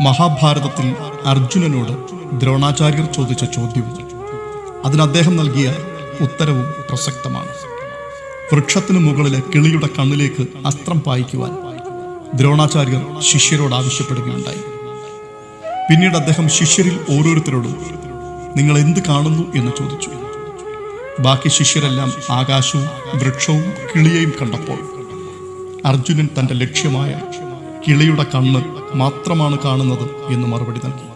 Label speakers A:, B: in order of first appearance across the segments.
A: മഹാഭാരതത്തിൽ അർജുനനോട് ദ്രോണാചാര്യർ ചോദിച്ച ചോദ്യവും അതിന് അദ്ദേഹം നൽകിയ ഉത്തരവും പ്രസക്തമാണ്. വൃക്ഷത്തിനു മുകളിലെ കിളിയുടെ കണ്ണിലേക്ക് അസ്ത്രം പായിക്കുവാൻ ദ്രോണാചാര്യർ ശിഷ്യരോട് ആവശ്യപ്പെടുകയുണ്ടായി. പിന്നീട് അദ്ദേഹം ശിഷ്യരിൽ ഓരോരുത്തരോടും നിങ്ങൾ എന്ത് കാണുന്നു? എന്ന് ചോദിച്ചു. ബാക്കി ശിഷ്യരെല്ലാം ആകാശവും വൃക്ഷവും കിളിയെയും കണ്ടപ്പോൾ അർജുനൻ തന്റെ ലക്ഷ്യമായ കിളിയുടെ കണ്ണ് മാത്രമാണ് കാണുന്നത് എന്ന് മറുപടി നൽകി.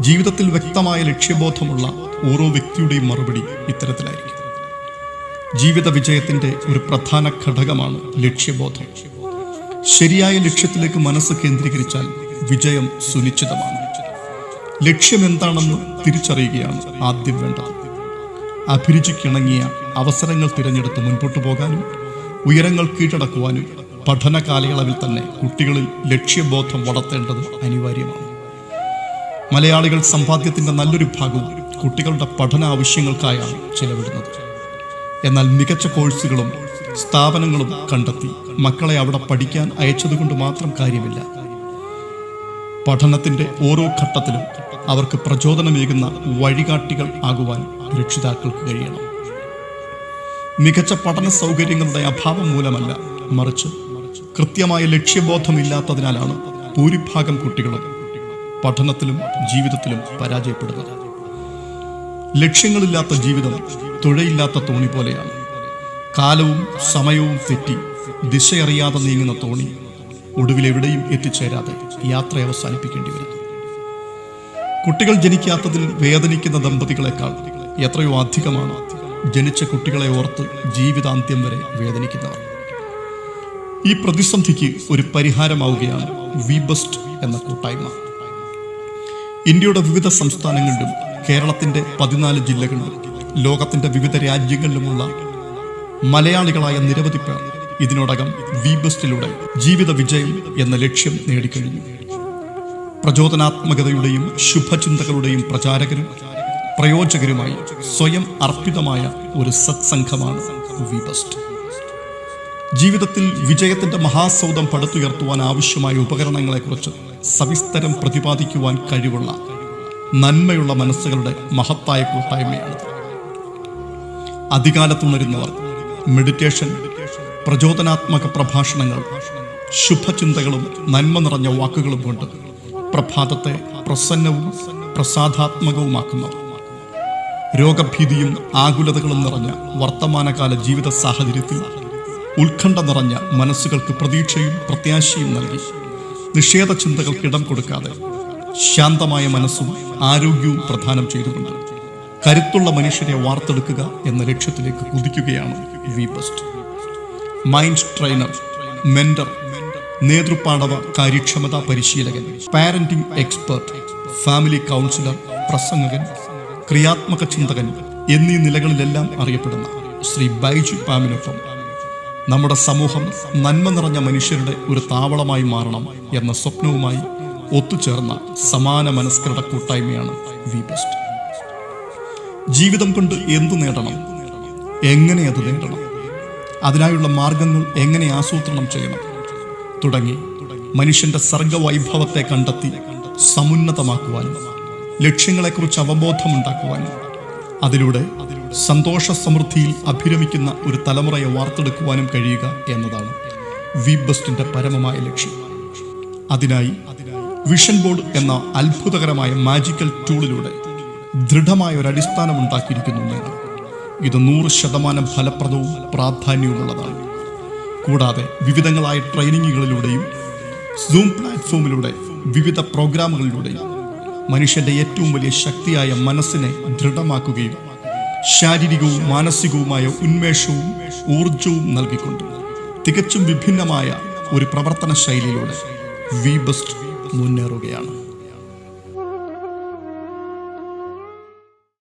A: ജീവിതത്തിൽ വ്യക്തമായ ലക്ഷ്യബോധമുള്ള ഓരോ വ്യക്തിയുടെയും മറുപടി ഇത്തരത്തിലായിരിക്കും. ജീവിത വിജയത്തിന്റെ ഒരു പ്രധാന ഘടകമാണ് ലക്ഷ്യബോധം. ശരിയായ ലക്ഷ്യത്തിലേക്ക് മനസ്സ് കേന്ദ്രീകരിച്ചാൽ വിജയം സുനിശ്ചിതമാണ്. ലക്ഷ്യം എന്താണെന്ന് തിരിച്ചറിയുകയാണ് ആദ്യം വേണ്ടത് അഭിരുചിക്കിണങ്ങിയ അവസരങ്ങൾ തിരഞ്ഞെടുത്ത് മുൻപോട്ടു പോകാനും ഉയരങ്ങൾ കീഴടക്കുവാനും പഠന കാലയളവിൽ തന്നെ കുട്ടികളിൽ ലക്ഷ്യബോധം വളർത്തേണ്ടത് അനിവാര്യമാണ്. മലയാളികൾ സമ്പാദ്യത്തിന്റെ നല്ലൊരു ഭാഗവും കുട്ടികളുടെ പഠന ആവശ്യങ്ങൾക്കായാണ് ചെലവിടുന്നത്. എന്നാൽ മികച്ച കോഴ്സുകളും സ്ഥാപനങ്ങളും കണ്ടെത്തി മക്കളെ അവിടെ പഠിക്കാൻ അയച്ചതുകൊണ്ട് മാത്രം കാര്യമില്ല. പഠനത്തിന്റെ ഓരോ ഘട്ടത്തിലും അവർക്ക് പ്രചോദനമേകുന്ന വഴികാട്ടികൾ ആകുവാൻ രക്ഷിതാക്കൾക്ക് കഴിയണം. മികച്ച പഠന സൗകര്യങ്ങളുടെ അഭാവം മൂലമല്ല മറിച്ച് കൃത്യമായ ലക്ഷ്യബോധമില്ലാത്തതിനാലാണ് ഭൂരിഭാഗം കുട്ടികളും പഠനത്തിലും ജീവിതത്തിലും പരാജയപ്പെടുന്നത്. ലക്ഷ്യങ്ങളില്ലാത്ത ജീവിതം തുഴയില്ലാത്ത തോണി പോലെയാണ്. കാലവും സമയവും തെറ്റി ദിശയറിയാതെ നീങ്ങുന്ന തോണി ഒടുവിൽ എവിടെയും എത്തിച്ചേരാതെ യാത്ര അവസാനിപ്പിക്കേണ്ടി വരുന്നു കുട്ടികൾ ജനിക്കാത്തതിൽ വേദനിക്കുന്ന ദമ്പതികളെക്കാൾ എത്രയോ അധികമാണ് ജനിച്ച കുട്ടികളെ ഓർത്ത് ജീവിതാന്ത്യം വരെ വേദനിക്കുന്നവർ. ഈ പ്രതിസന്ധിക്ക് ഒരു പരിഹാരമാവുകയാണ് വി ബെസ്റ്റ് എന്ന കൂട്ടായ്മ. ഇന്ത്യയുടെ വിവിധ സംസ്ഥാനങ്ങളിലും കേരളത്തിന്റെ പതിനാല് ജില്ലകളിലും ലോകത്തിന്റെ വിവിധ രാജ്യങ്ങളിലുമുള്ള മലയാളികളായ നിരവധി പേർ ഇതിനോടകം വി ബെസ്റ്റിലൂടെ ജീവിത വിജയം എന്ന ലക്ഷ്യം നേടിക്കഴിഞ്ഞു. പ്രചോദനാത്മകതയുടെയും ശുഭചിന്തകളുടെയും പ്രചാരകരും പ്രയോജകരുമായി സ്വയം അർപ്പിതമായ ഒരു സത്സംഘമാണ് വി ബെസ്റ്റ് ജീവിതത്തിൽ വിജയത്തിന്റെ മഹാസൗധം പടുത്തുയർത്തുവാൻ ആവശ്യമായ ഉപകരണങ്ങളെക്കുറിച്ച് സവിസ്തരം പ്രതിപാദിക്കുവാൻ കഴിവുള്ള നന്മയുള്ള മനസ്സുകളുടെ മഹത്തായ കൂട്ടായ്മയാണ്. അധികാലത്തുണരുന്നവർ മെഡിറ്റേഷൻ പ്രചോദനാത്മക പ്രഭാഷണങ്ങൾ ശുഭചിന്തകളും നന്മ നിറഞ്ഞ വാക്കുകളും കൊണ്ട് പ്രഭാതത്തെ പ്രസന്നവും പ്രസാദാത്മകവുമാക്കുന്നവർ. രോഗഭീതിയും ആകുലതകളും നിറഞ്ഞ വർത്തമാനകാല ജീവിത സാഹചര്യത്തിൽ ഉത്കണ്ഠ നിറഞ്ഞ മനസ്സുകൾക്ക് പ്രതീക്ഷയും പ്രത്യാശയും നൽകി. നിഷേധ ചിന്തകൾക്ക് ഇടം കൊടുക്കാതെ ശാന്തമായ മനസ്സും ആരോഗ്യവും പ്രധാനം ചെയ്തുകൊണ്ട് കരുത്തുള്ള മനുഷ്യരെ വാർത്തെടുക്കുക എന്ന ലക്ഷ്യത്തിലേക്ക് കുതിക്കുകയാണ് we best. Mind trainer mentor നേതൃപാടവ കാര്യക്ഷമതാ പരിശീലകൻ പാരന്റിംഗ് എക്സ്പെർട്ട് ഫാമിലി കൗൺസിലർ പ്രസംഗകൻ ക്രിയാത്മക ചിന്തകൻ എന്നീ നിലകളിലെല്ലാം അറിയപ്പെടുന്ന ശ്രീ ബൈജു പാമിനൊപ്പം നമ്മുടെ സമൂഹം നന്മ നിറഞ്ഞ മനുഷ്യരുടെ ഒരു താവളമായി മാറണം എന്ന സ്വപ്നവുമായി ഒത്തുചേർന്ന സമാന മനസ്കരുടെ കൂട്ടായ്മയാണ് വി ബെസ്റ്റ്. ജീവിതം കൊണ്ട് എന്തു നേടണം? എങ്ങനെ അത് നേടണം? അതിനായുള്ള മാർഗങ്ങൾ എങ്ങനെ ആസൂത്രണം ചെയ്യണം? തുടങ്ങി മനുഷ്യന്റെ സർഗവൈഭവത്തെ കണ്ടെത്തി സമുന്നതമാക്കുവാനും ലക്ഷ്യങ്ങളെക്കുറിച്ച് അവബോധമുണ്ടാക്കുവാനും അതിലൂടെ സന്തോഷ സമൃദ്ധിയിൽ അഭിരമിക്കുന്ന ഒരു തലമുറയെ വാർത്തെടുക്കുവാനും കഴിയുക എന്നതാണ് വി ബെസ്റ്റിന്റെ പരമമായ ലക്ഷ്യം. അതിനായി വിഷൻ ബോർഡ് എന്ന അത്ഭുതകരമായ മാജിക്കൽ ടൂളിലൂടെ ദൃഢമായ ഒരു അടിസ്ഥാനം ഉണ്ടാക്കിയിരിക്കുന്നു ഇത് നൂറ് ശതമാനം ഫലപ്രദവും പ്രാധാന്യവുമുള്ളതാണ്. കൂടാതെ വിവിധങ്ങളായ ട്രെയിനിങ്ങുകളിലൂടെയും സൂം പ്ലാറ്റ്ഫോമിലൂടെ വിവിധ പ്രോഗ്രാമുകളിലൂടെയും മനുഷ്യന്റെ ഏറ്റവും വലിയ ശക്തിയായ മനസ്സിനെ ദൃഢമാക്കുകയും ശാരീരികവും മാനസികവുമായ ഉന്മേഷവും ഊർജവും നൽകിക്കൊണ്ട് തികച്ചും വിഭിന്നമായ ഒരു പ്രവർത്തന ശൈലിയിലൂടെ വി ബെസ്റ്റ് മുന്നേറുകയാണ്.